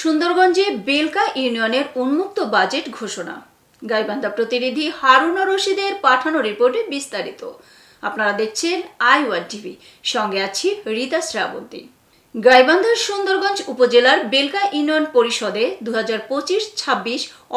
সুন্দরগঞ্জে বেলকা ইউনিয়নের উন্মুক্ত বাজেট ঘোষণা। গাইবান্ধা প্রতিনিধি হারুনা রশিদের পাঠানো রিপোর্টে বিস্তারিত। আপনারা দেখছেন আই ওয়ান টিভি। সঙ্গে আছি রীতা শ্রাবন্তী। গাইবান্ধার সুন্দরগঞ্জ উপজেলার বেলকা ইউনিয়ন পরিষদে দু হাজার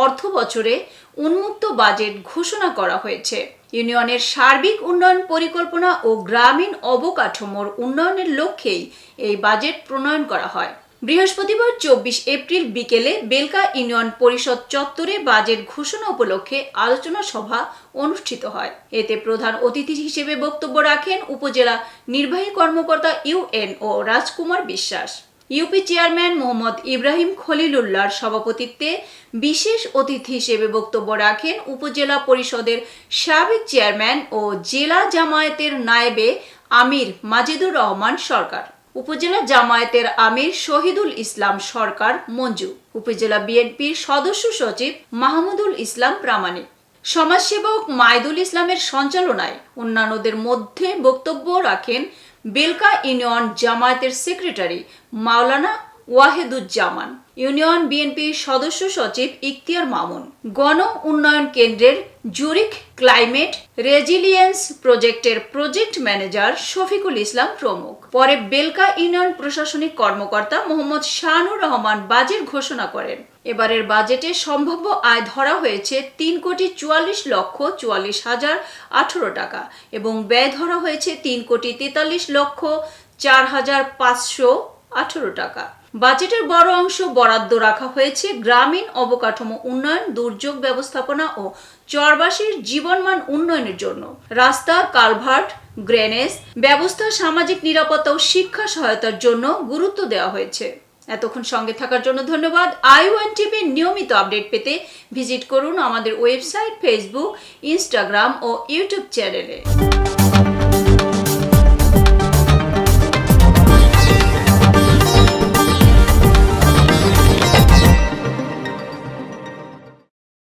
অর্থ বছরে উন্মুক্ত বাজেট ঘোষণা করা হয়েছে। ইউনিয়নের সার্বিক উন্নয়ন পরিকল্পনা ও গ্রামীণ অবকাঠামোর উন্নয়নের লক্ষ্যেই এই বাজেট প্রণয়ন করা হয়। বৃহস্পতিবার চব্বিশ এপ্রিল বিকেলে বেলকা ইউনিয়ন পরিষদ চত্বরে বাজেট ঘোষণা উপলক্ষে আলোচনা সভা অনুষ্ঠিত হয়। এতে প্রধান অতিথি হিসেবে বক্তব্য রাখেন উপজেলা নির্বাহী কর্মকর্তা UNO Rajkumar Biswas. UP chairman Mohammad Ibrahim খলিলুল্লাহর সভাপতিত্বে বিশেষ অতিথি হিসেবে বক্তব্য রাখেন উপজেলা পরিষদের সাবেক চেয়ারম্যান ও জেলা জামায়াতের নায়েবে আমির মাজেদুর রহমান সরকার। উপজেলা জামায়াতের আমির শহীদুল ইসলাম সরকার মঞ্জু, উপজেলা বিএনপির সদস্য সচিব মাহমুদুল ইসলাম প্রামাণিক। সমাজসেবক মাইদুল ইসলামের সঞ্চালনায় অন্যান্যদের মধ্যে বক্তব্য রাখেন বেলকা ইউনিয়ন জামায়াতের সেক্রেটারি মাওলানা ওয়াহেদুজ্জামান, ইউনিয়ন বিএনপির সদস্য সচিব ইখতিয়ার মামুন, গণ উন্নয়ন কেন্দ্রের জুরিক ক্লাইমেট রেজিলিয়েন্স প্রজেক্টের প্রজেক্ট ম্যানেজার শফিকুল ইসলাম প্রমুখ। পরে বেলকা ইউনিয়ন প্রশাসনিক কর্মকর্তা মোহাম্মদ শাহানুর রহমান বাজেট ঘোষণা করেন। এবারের বাজেটে সম্ভাব্য আয় ধরা হয়েছে তিন কোটি চুয়াল্লিশ লক্ষ চুয়াল্লিশ হাজার আঠারো টাকা এবং ব্যয় ধরা হয়েছে তিন কোটি তেতাল্লিশ লক্ষ চার হাজার পাঁচশো আঠারো টাকা। বাজেটের বড় অংশ বরাদ্দ রাখা হয়েছে গ্রামীণ অবকাঠামো উন্নয়ন, দুর্যোগ ব্যবস্থাপনা ও চরবাসীর জীবনমান উন্নয়নের জন্য। রাস্তা, কালভার্ট গ্রেনেজ ব্যবস্থা সামাজিক নিরাপত্তা ও শিক্ষা সহায়তার জন্য গুরুত্ব দেওয়া হয়েছে। এতক্ষণ সঙ্গে থাকার জন্য ধন্যবাদ। আই ওয়ান টিভির নিয়মিত আপডেট পেতে ভিজিট করুন আমাদের ওয়েবসাইট, ফেসবুক, ইনস্টাগ্রাম ও ইউটিউব চ্যানেলে।